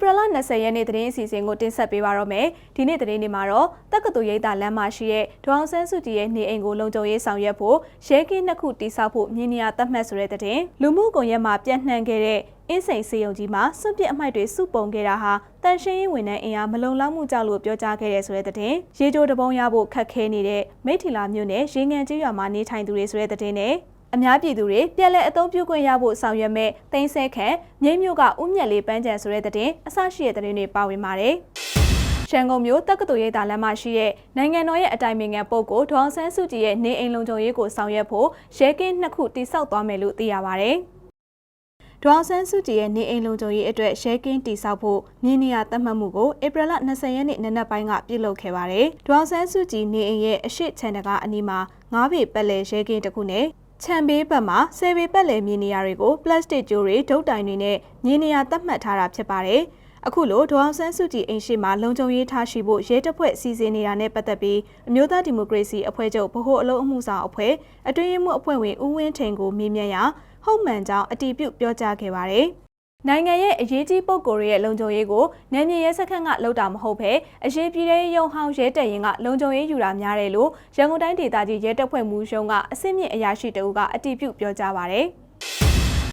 ပြီလ20ရက်နေ့သတင်းအစီအစဉ်ကိုတင်ဆက်ပေးပါတော့မယ်။ဒီနေ့သတင်းဒီမှာတော့တက္ကသိုလ်ရိပ်သာလမ်းမှာရှိတဲ့ဒေါအောင်ဆန်းစုကြည်ရဲ့နေအိမ်ကိုလုံခြုံရေးဆောင်ရွက်ဖို့ရဲကင်းနှစ်ခုတိစောက်ဖို့မြင်းနေရသတ်မှတ်ဆိုတဲ့သတင်းလူမှုကွန်ရက်မှာပြန့်နှံ့ခဲ့တဲ့အင်းစိန်စေယုံကြီးမှာစွန့်ပစ်အမိုက်တွေစုပုံခဲ့တာဟာတန်ရှင်းရေးဝန်ထမ်းအင်အားမလုံလောက်မှုကြောင့်လို့ပြောကြားခဲ့တဲ့ဆိုတဲ့သတင်းရေကြိုးတပုံးရဖို့ခက်ခဲနေတဲ့မိထီလာမြို့နယ်ရေငန်ကြီးရွာမှာနေထိုင်သူတွေဆိုတဲ့သတင်းနဲ့ အများပြည်သူတွေပြည်လဲအသုံးပြုခွင့်ရဖို့ဆောင်ရွက်မဲ့တိန်းဆဲခန့်မြိတ်မြို့ကဥမြက်လေးပန်းချံဆိုတဲ့တဲ့အဆရှိတဲ့တဲ့တွေပါဝင်ပါတယ်။ရန်ကုန်မြို့တက္ကသိုလ်ရိပ်သာလမ်းမှာရှိတဲ့နိုင်ငံတော်ရဲ့အတိုင်ပင်ခံပုဂ္ဂိုလ်ဒေါအောင်ဆန်းစုကြည်ရဲ့နေအိမ်လုံခြုံရေးကိုဆောင်ရွက်ဖို့ရဲကင်းနှစ်ခုတိစောက်သွားမယ်လို့သိရပါတယ်။ဒေါအောင်ဆန်းစုကြည်ရဲ့နေအိမ်လုံခြုံရေးအတွက်ရဲကင်းတိစောက်ဖို့မြင်းနေရသတ်မှတ်မှုကိုဧပြီလ20ရက်နေ့နံနက်ပိုင်းကပြုလုပ်ခဲ့ပါတယ်။ဒေါအောင်ဆန်းစုကြည်နေအိမ်ရဲ့အရှိချန်တကားအနီးမှာငါးပေပက်လဲရဲကင်းတစ်ခုနဲ့ ခြံဘေးဘက်မှာဆယ်ပေပက်လည်မြင်းနေရတွေကိုပလတ်စတစ်ကြိုးတွေဒုတ်တိုင်တွေနဲ့မြင်းနေရသတ်မှတ်ထားတာဖြစ်ပါတယ်။အခုလိုဒေါအောင်ဆန်းစုကြည်အိမ်ရှိမှာလုံခြုံရေးထားရှိဖို့ရဲတပ်ဖွဲ့စီစဉ်နေတာနဲ့ပတ်သက်ပြီးအမျိုးသားဒီမိုကရေစီအဖွဲ့ချုပ်ဗဟိုအလုံးအမှုဆောင်အဖွဲ့အတွင်းရေးမှူးအဖွဲ့ဝင်ဦးဝင်းထိန်ကိုမေးမြန်းရာဟုတ်မှန်ကြောင်းအတည်ပြုပြောကြားခဲ့ပါတယ်။ နိုင်ငံရဲ့အရေးကြီးပုံကိုယ်ရဲ့လုံခြုံရေးကိုနယ်မြေရဲစခန်းကလောက်တာမဟုတ်ဘဲအရေးပြည်တဲ့ရုံဟောင်းရဲတပ်ရင်ကလုံခြုံရေးယူတာများတယ်လို့ရန်ကုန်တိုင်းဒေသကြီးရဲတပ်ဖွဲ့မှူးရုံးကအစစ်မြင့်အရာရှိတအုပ်ကအတည်ပြုပြောကြားပါရယ်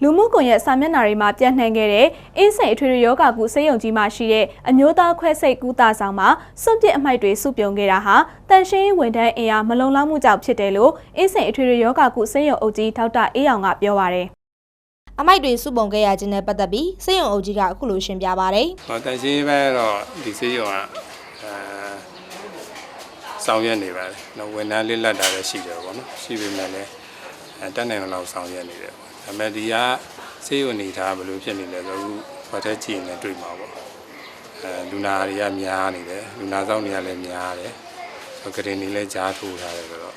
လူမှုကွန်ရက်စာမျက်နှာတွေမှာပြန့်နှံ့ခဲ့တဲ့အင်းစိန်အထွေထွေယောဂကုစေယုံကြီးမှာရှိတဲ့အမျိုးသားခွဲစိတ်ကူတာဆောင်မှာစွန့်ပစ်အမိုက်တွေစုပြုံခဲ့တာဟာတန်ရှင်းဝန်ထမ်းအင်အားမလုံလောက်မှုကြောင့်ဖြစ်တယ်လို့အင်းစိန်အထွေထွေယောဂကုစေယုံအုပ်ကြီးဒေါက်တာအေးအောင်ကပြောပါရယ် အမိုက်တွေစုပုံခဲ့ရခြင်းနဲ့ပတ်သက်ပြီးစေယုံအုပ်ကြီးကအခုလိုရှင်းပြပါဗျဟောတန်ရှင်းဘက်တော့ဒီစေးရုံကအဲဆောင်ရွက်နေပါတယ်။နော်ဝန်ထမ်းလေးလက်တာလည်းရှိတယ်ပေါ့နော်။ရှိပေမဲ့လည်းအဲတက်နိုင်လောက်ဆောင်ရွက်နေတယ်ပေါ့။ဒါပေမဲ့ဒီကစေးရုံနေထားဘယ်လိုဖြစ်နေလဲဆိုတော့အခုဘာတဲ့ကြည့်နေတွေ့မှာပေါ့။အဲလူနာတွေကများနေတယ်။လူနာဆောင်တွေကလည်းများတယ်။ဆိုကရင်တွေလည်းကြားထိုးထားတယ်ဆိုတော့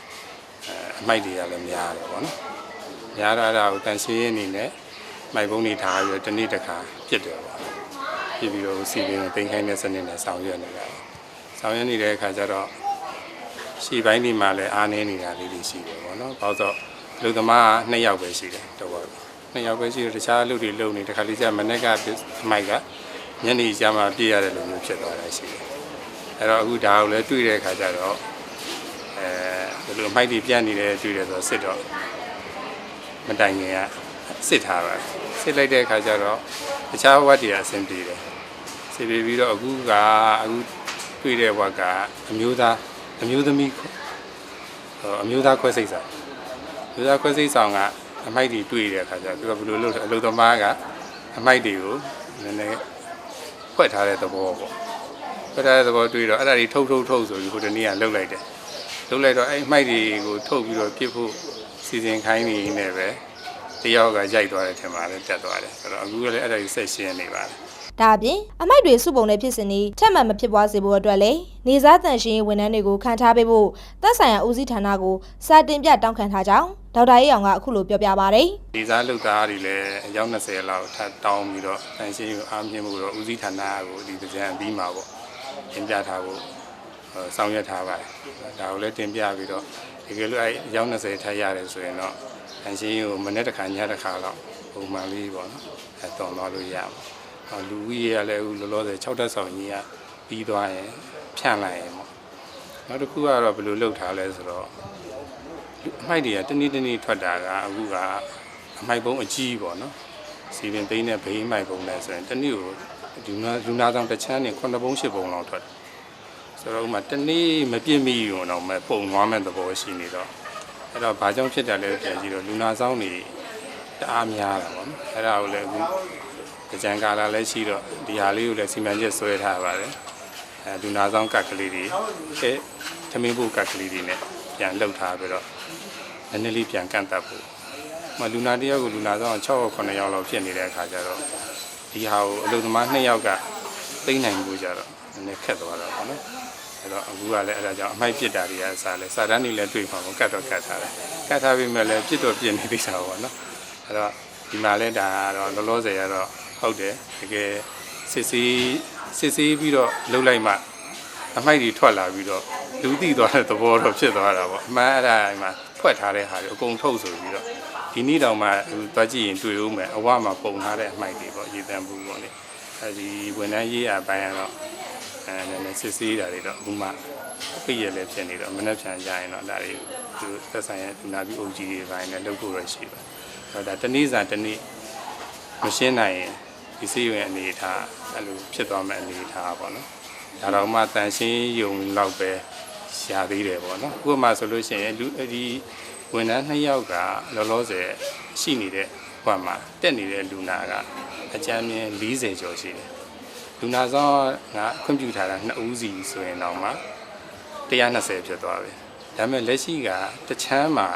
အဲအမိုက်တွေကလည်းများတယ်ပေါ့နော်။များတာတော့တန်ရှင်းအနေနဲ့ မိုက်ပုံးနေထားပြီးတော့တစ်နေ့တစ်ခါပြစ်တယ်ပေါ့။ပြည်ပြီးတော့စီပင်ကိုတင်ခိုင်းတဲ့စနစ်နဲ့ဆောင်ရွက်နေတာ။ဆောင်ရွက်နေတဲ့အခါကျတော့ရှီပိုင်းဒီမှာလည်းအားနေနေတာလေးတွေရှိတယ်ပေါ့နော်။ဘာလို့ဆိုတော့လူသမားက2ယောက်ပဲရှိတယ်တော့ပေါ့။2ယောက်ပဲရှိတော့တခြားလူတွေလုံနေတခါလေးကျမနေ့ကအမိုက်ကညနေကျမှပြည့်ရတယ်လို့မျိုးဖြစ်သွားတာရှိတယ်။အဲ့တော့အခုဒါကိုလည်းတွေ့တဲ့အခါကျတော့အဲဒီလိုအမိုက်တွေပြတ်နေတယ်တွေ့တယ်ဆိုတော့စစ်တော့မတိုင်ခင်က စစ်ထားပါစစ်လိုက်တဲ့အခါကျတော့တခြားဝတ်တွေအဆင်ပြေတယ်စီပြေပြီးတော့အခုကအခုတွေ့တဲ့ဝတ်ကအမျိုးသားအမျိုးသမီးဟိုအမျိုးသားခွဲစိတ်ဆောင်အမျိုးသားခွဲစိတ်ဆောင်ကအမိုက်တွေတွေ့တဲ့အခါကျတော့သူကဘယ်လိုလုပ်လဲအလုသမားကအမိုက်တွေကိုနည်းနည်းဖွက်ထားတဲ့သဘောပေါ့ဖွက်ထားတဲ့သဘောတွေ့တော့အဲ့ဒါတွေထုတ်ထုတ်ထုတ်ဆိုပြီးဟိုတနေ့ကလှုပ်လိုက်တယ်လှုပ်လိုက်တော့အဲ့အမိုက်တွေကိုထုတ်ပြီးတော့ပြစ်ဖို့စီစဉ်ခိုင်းနေနေပဲတ ယောက်ကရိုက်သွားတဲ့ထင်ပါတယ်တက်သွားတယ်ဆိုတော့အခုကလည်းအဲ့ဒါကြီးဆက်ရှင်းနေပါတယ်။ဒါအပြင်အမိုက်တွေစုပုံတဲ့ဖြစ်စဉ်นี้ထပ်မံမဖြစ်ပွားစေဖို့အတွက်လည်းနေစားတန်ရှင်ရေးဝန်ထမ်းတွေကိုခံထားပေးဖို့သက်ဆိုင်ရာဦးစီးဌာနကိုစာတင်ပြတောင်းခံထားကြောင်းဒေါက်တာအေးအောင်ကအခုလိုပြောပြပါဗျဒီစားလုပ်သားတွေလည်းအယောက်20လောက်ထပ်တောင်းပြီးတော့တန်ရှင်းကိုအားမြင်မှုတော့ဦးစီးဌာနကိုဒီကြံအပြီးမှာပေါ့တင်ပြထားဖို့ဟို ဆောင်ရွက်ထားပါတယ်ဒါကိုလည်းတင်ပြပြီးတော့တကယ်လို့အဲအယောက်20ထပ်ရတယ်ဆိုရင်တော့တန်ရှင်းကိုမနေ့တစ်ခါညတစ်ခါတော့ပုံမှန်လေးပေါ့နော်အဲတောင်းသွားလို့ရပါဟောလူကြီးရလည်းအခုလောလောဆယ်6တက်ဆောင်ကြီးကပြီးသွားရင်ဖြန့်လိုက်ရင်ပေါ့နောက်တစ်ခုကတော့ဘယ်လိုလုပ်ထားလဲဆိုတော့အမိုက်တွေကတနည်းတနည်းထွက်တာကအခုကအမိုက်ပုံးအကြီးပေါ့နော်စီပင်သိန်းနဲ့ဘေးမိုက်ပုံးလဲဆိုရင်တနည်းကိုဒီနာလူနာဆောင်တစ်ချမ်းနဲ့9ပုံး10ပုံးလောက်ထွက်တယ် ဆိုတော့ဥမာတနည်းမပြည့်မိရုံတော့မပုံသွားမဲ့သဘောရှိနေတော့အဲ့တော့ဘာကြောင့်ဖြစ်တယ်လဲပြန်ကြည့်တော့လူနာဆောင်တွေတအားများတာပေါ့နော်အဲ့ဒါကိုလည်းအခုကြံကာလာလည်းရှိတော့ဒီဟာလေးကိုလည်းစီမံချက်ဆွဲထားပါတယ်အဲလူနာဆောင်ကတ်ကလေးတွေအဲသမင်းဖို့ကတ်ကလေးတွေနဲ့ပြန်လှုပ်ထားပြီးတော့နည်းနည်းလေးပြန်ကန့်တက်ဖို့မလူနာတယောက်ကိုလူနာဆောင်6ယောက်9ယောက်လောက်ဖြစ်နေတဲ့အခါကျတော့ဒီဟာကိုအလုပ်သမား2ယောက်ကသိမ့်နိုင်ဖို့ကြတော့နည်းနည်းခက်သွားတာပေါ့နော် အဲ့တော့အခုကလည်းအဲ့ဒါကြောင့်အမိုက်ပစ်တာတွေကအစားလဲစာတန်းတွေလည်းတွေ့မှာပေါ့ကတ်တော့ကတ်ထားတယ်ကတ်ထားပြီးမှလည်းပြစ်တော့ပြစ်နေသေးတာပေါ့နော်အဲ့တော့ဒီမှာလဲဒါကတော့လောလောဆယ်ကတော့ဟုတ်တယ်တကယ်စစ်စီးစစ်စီးပြီးတော့လှုပ်လိုက်မှအမိုက်တွေထွက်လာပြီးတော့လူသိသွားတဲ့သဘောတော့ဖြစ်သွားတာပေါ့အမှန်အဲ့ဒါမှဖွက်ထားတဲ့ဟာတွေအကုန်ထုတ်ဆိုပြီးတော့ဒီနေ့တောင်မှဟိုသွားကြည့်ရင်တွေ့ဦးမယ်အဝမှာပုံထားတဲ့အမိုက်တွေပေါ့ရေတံဘူးပေါ့လေအဲဒီဝန်ထမ်းရေးအပိုင်းကတော့ အဲနည်းနည်းစစ်ဆေးတာတွေတော့ဥမာပြည့်ရလည်းဖြစ်နေတော့မနေ့ဖြန်ကြရင်တော့ဒါတွေသူသက်ဆိုင်ရဲ့ဒီနာပြီး OG တွေပိုင်းနဲ့လုပ်ဖို့ရရှိပါအဲ့တော့ဒါတနည်းစာတနည်းမရှင်းနိုင်ရင်ဒီစီရင်အနေထားအဲ့လိုဖြစ်သွားမဲ့အနေထားပေါ့နော်ဒါတော့မှတန်ရှင်းယုံလောက်ပဲရှားသေးတယ်ပေါ့နော်ဥပမာဆိုလို့ရှိရင်လူဒီဝန်ထမ်းနှစ်ယောက်ကလောလောဆယ်ရှိနေတဲ့ဘက်မှာတက်နေတဲ့လူနာကအကြမ်းမြင်40ကျော်ရှိတယ် လူနာဆောင်ကခွင့်ပြုထားတာ2ဦးစီဆိုရင်တော့မှ120ဖြစ်သွားပြီဒါပေမဲ့လက်ရှိကတချမ်းမှာ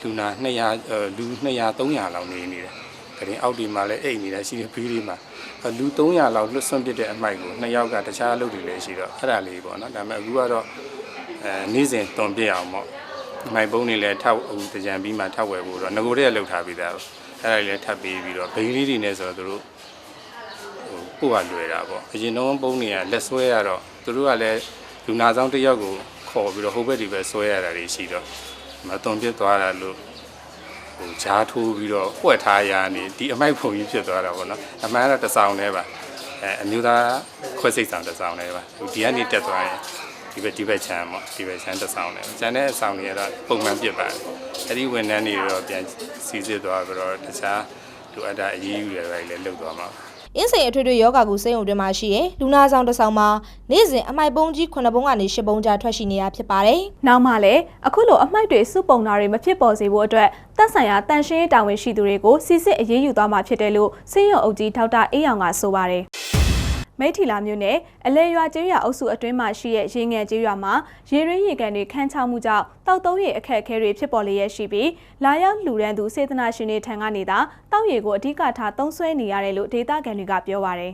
လူနာ200အဲလူ200 300လောက်နေနေတယ်ကရင်အောက်ဒီမှာလည်းအိတ်နေတာရှိတယ်ဘီးလေးမှာအဲလူ300လောက်လွတ်ဆွန့်ပစ်တဲ့အမိုက်ကိုနှစ်ယောက်ကတခြားအလုပ်တွေလည်းရှိတော့အဲ့ဒါလေးပေါ့နော်ဒါပေမဲ့အခုကတော့အဲနေ့စဉ်တွန်ပြစ်အောင်ပေါ့မိုက်ပုံးတွေလည်းထောက်အခုတကြံပြီးမှထောက်ဝယ်ဖို့တော့ငကိုတည်းကလှုပ်ထားပြီးသားအဲ့ဒါလေးလည်းထပ်ပြီးပြီးတော့ဘိန်းလေးတွေနဲ့ဆိုတော့သူတို့ ဟိုကိုကလွယ်တာပေါ့အရင်တော့ပုံးတွေကလက်ဆွဲရတော့သူတို့ကလည်းလူနာဆောင်တစ်ယောက်ကိုခေါ်ပြီးတော့ဟိုဘက်ဒီဘက်ဆွဲရတာတွေရှိတော့မတွန်ပြစ်သွားတာလို့ဟိုဂျားထိုးပြီးတော့ပွက်ထားရနေဒီအမိုက်ဖုံကြီးဖြစ်သွားတာပေါ့နော်အမှန်ကတော့တစ်ဆောင်တည်းပါအဲအမျိုးသားခွဲစိတ်ဆောင်တစ်ဆောင်တည်းပါဒီကနေတက်သွားရင်ဒီဘက်ဒီဘက်ချမ်းပေါ့ဒီဘက်ချမ်းတစ်ဆောင်တည်းကျန်တဲ့အဆောင်တွေကတော့ပုံမှန်ပြစ်ပါတယ်အဲ့ဒီဝန်ထမ်းတွေတော့ပြန်စီစစ်သွားပြီးတော့တခြားလိုအပ်တာအရေးယူတွေပဲလည်းလုပ်သွားမှာပါ အင်းစိန်အထွေထွေယောဂကူစိတ်ုံတွင်မှာရှိတဲ့လူနာဆောင်တစ်ဆောင်မှာနေ့စဉ်အမိုက်ပုံးကြီး9ပုံးကနေ10ပုံးကြားထွက်ရှိနေတာဖြစ်ပါတယ်။နောက်မှလည်းအခုလိုအမိုက်တွေစုပုံတာတွေမဖြစ်ပေါ်စေဖို့အတွက်သက်ဆိုင်ရာတန်ရှင်းရေးတာဝန်ရှိသူတွေကိုစစ်စစ်အရေးယူသွားမှာဖြစ်တယ်လို့စင်းရုံအုပ်ကြီးဒေါက်တာအေးအောင်ကဆိုပါတယ်။ မိထီလာမျိုးနဲ့အလဲရွာကျေးရွာအုပ်စုအတွင်းမှာရှိတဲ့ရေငယ်ကျေးရွာမှာရေရင်းရေကန်တွေခန်းချမှုကြောင့်တောက်သုံးရေအခက်အခဲတွေဖြစ်ပေါ်လျက်ရှိပြီးလာရောက်လူရန်သူစေတနာရှင်တွေထံကနေသာတောက်ရေကိုအဓိကထားသုံးစွဲနေရတယ်လို့ဒေတာကန်တွေကပြောပါတယ်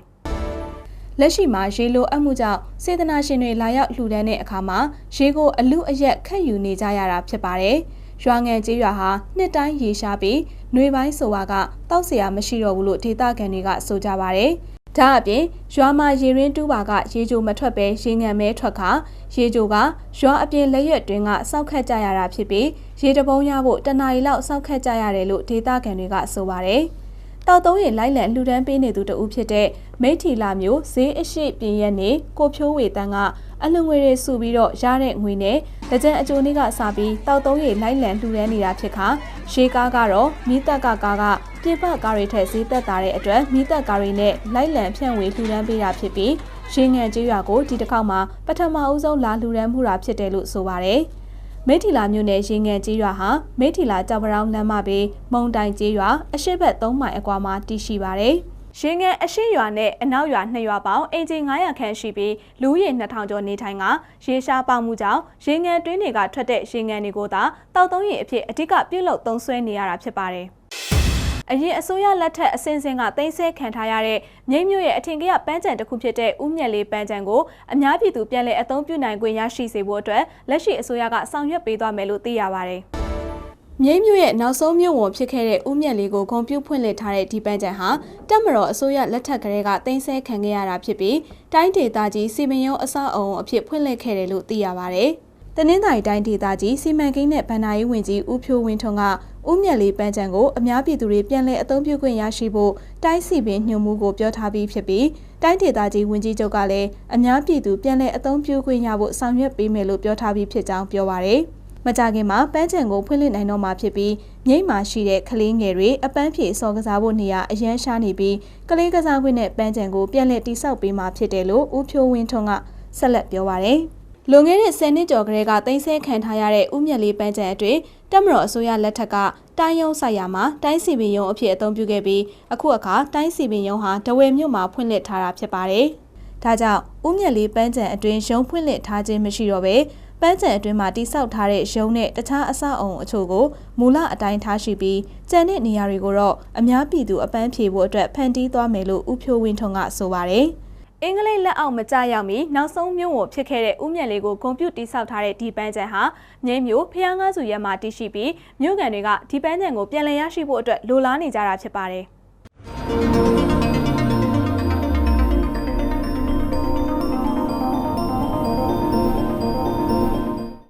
။ လက်ရှိမှာရေလိုအပ်မှုကြောင့်စေတနာရှင်တွေလာရောက်လှူဒန်းတဲ့အခါမှာရေကိုအလူအရက်ခက်ယူနေကြရတာဖြစ်ပါတယ်။ရွာငံကျေးရွာဟာနှစ်တိုင်းရေရှားပြီးနှွေပိုင်းဆိုပါကတောက်เสียမရှိတော့ဘူးလို့ဒေသခံတွေကဆိုကြပါတယ်။ ဒါအပြင်ရွာမှာရေရင်းတူးပါကရေကြိုမထွက်ပဲရေငံမဲထွက်ခါရေကြိုကရွာအပြင်လက်ရက်တွင်ကစောက်ခတ်ကြရတာဖြစ်ပြီးရေတပုံးရဖို့တနားရီလောက်စောက်ခတ်ကြရတယ်လို့ဒေသခံတွေကဆိုပါတယ်။ တောက်သုံးရင်လိုက်လံလှူဒန်းပေးနေသူတဦးဖြစ်တဲ့မိထီလာမျိုးဈေးအရှိပြင်ရက်နေကိုဖြိုးဝေတန်းကအလှငွေတွေစုပြီးတော့ရတဲ့ငွေနဲ့တကြံအကျိုးနေ့ကစပြီးတောက်သုံးရင်လိုက်လံလှူဒန်းနေတာဖြစ်ခါရှေးကားကတော့မိသက်ကကားကပြပကားတွေထက်ဈေးသက်သာတဲ့အတွက်မိသက်ကားတွေနဲ့လိုက်လံဖြန့်ဝေလှူဒန်းပေးတာဖြစ်ပြီးရင်းငံကျေးရွာကိုဒီတစ်ခေါက်မှာပထမအဦးဆုံးလာလှူဒန်းမှုတာဖြစ်တယ်လို့ဆိုပါတယ်။ မိထီလာမြို့နယ်ရင်ငယ်ကြီးရွာဟာမိထီလာကြောက်ပရောင်းလမ်းမဘေးမုံတိုင်ကြီးရွာအရှိတ်ဘက်3မိုင်အကွာမှာတည်ရှိပါတယ်။ရင်ငယ်အရှိရွာနဲ့အနောက်ရွာ2ရွာပေါင်းအင်ဂျင်900ခန့်ရှိပြီးလူဦးရေ2000ကျော်နေထိုင်ကရေရှားပေါမှုကြောင့်ရင်ငယ်တွင်းတွေကထွက်တဲ့ရင်ငယ်တွေကိုသာတောက်သုံးရင်အဖြစ်အ धिक ပြုတ်လုသုံးဆွဲနေရတာဖြစ်ပါတယ်။ အရင်အစိုးရလက်ထက်အစဉ်စဉ်ကတင်ဆက်ခံထားရတဲ့မြိတ်မြို့ရဲ့အထင်ကရပန်းချံတစ်ခုဖြစ်တဲ့ဥမြက်လေးပန်းချံကိုအများပြည်သူပြန်လည်အသုံးပြုနိုင်ခွင့်ရရှိစေဖို့အတွက်လက်ရှိအစိုးရကဆောင်ရွက်ပေးသွားမယ်လို့သိရပါတယ်။မြိတ်မြို့ရဲ့နောက်ဆုံးမြို့ဝန်ဖြစ်ခဲ့တဲ့ဥမြက်လေးကိုဂုံပြုဖွင့်လှစ်ထားတဲ့ဒီပန်းချံဟာတက်မတော်အစိုးရလက်ထက်ကလေးကတင်ဆက်ခံခဲ့ရတာဖြစ်ပြီးတိုင်းဒေသကြီးစီမံရုံးအဆောက်အအုံအဖြစ်ဖွင့်လှစ်ခဲ့တယ်လို့သိရပါတယ်။တနင်္သာရီတိုင်းဒေသကြီးစီမံကိန်းနဲ့ဗဏ္ဍာရေးဝန်ကြီးဦးဖြိုးဝင်းထွန်းက ဥမြက်လေးပန်းချံကိုအများပြည်သူတွေပြန်လည်အသုံးပြုခွင့်ရရှိဖို့တိုင်းစီပင်ညွှန်မှုကိုပြောထားပြီးဖြစ်ပြီးတိုင်းဒေသကြီးဝန်ကြီးချုပ်ကလည်းအများပြည်သူပြန်လည်အသုံးပြုခွင့်ရဖို့ဆောင်ရွက်ပေးမယ်လို့ပြောထားပြီးဖြစ်ကြောင်းပြောပါရယ်မကြခင်မှာပန်းချံကိုဖွင့်လှစ်နိုင်တော့မှာဖြစ်ပြီးမြိတ်မှာရှိတဲ့ကလေးငယ်တွေအပန်းဖြေစော်ကစားဖို့နေရာအရန်ရှားနေပြီးကလေးကစားခွင့်နဲ့ပန်းချံကိုပြန်လည်တိစောက်ပေးမှာဖြစ်တယ်လို့ဦးဖြိုးဝင်းထွန်းကဆက်လက်ပြောပါရယ် လွန်ခဲ့တဲ့10နှစ်ကျော်ကလေးကတင်ဆက်ခံထားရတဲ့ဥမြက်လေးပန်းချံအတွင်းတက်မတော်အစိုးရလက်ထက်ကတိုင်းရုံးဆိုင်ရာမှာတိုင်းစီပင်ရုံးအဖြစ်အသုံးပြုခဲ့ပြီးအခုအခါတိုင်းစီပင်ရုံးဟာတဝယ်မြို့မှာဖွင့်လှစ်ထားတာဖြစ်ပါတယ်။ဒါကြောင့်ဥမြက်လေးပန်းချံအတွင်းရုံးဖွင့်လှစ်ထားခြင်းမရှိတော့ဘဲပန်းချံအတွင်းမှာတိစောက်ထားတဲ့ရုံးနဲ့တခြားအဆောက်အုံအချို့ကိုမူလအတိုင်းထားရှိပြီးကျန်တဲ့နေရာတွေကိုတော့အများပြည်သူအပန်းဖြေဖို့အတွက်ဖန်တီးသွားမယ်လို့ဦးဖြိုးဝင်းထွန်းကဆိုပါတယ်။ အင်္ဂလိပ်လက်အောက်မကျရောက်မီနောက်ဆုံးမြို့ဝန်ဖြစ်ခဲ့တဲ့ဥမြက်လေးကိုဂုံပြူတိဆောက်ထားတဲ့ဒီပန်းချံဟာမြိတ်မြို့ဖျားငါးစုရဲမှာတည်ရှိပြီးမြို့ကန်တွေကဒီပန်းချံကိုပြန်လည်ရရှိဖို့အတွက်လိုလားနေကြတာဖြစ်ပါတယ်။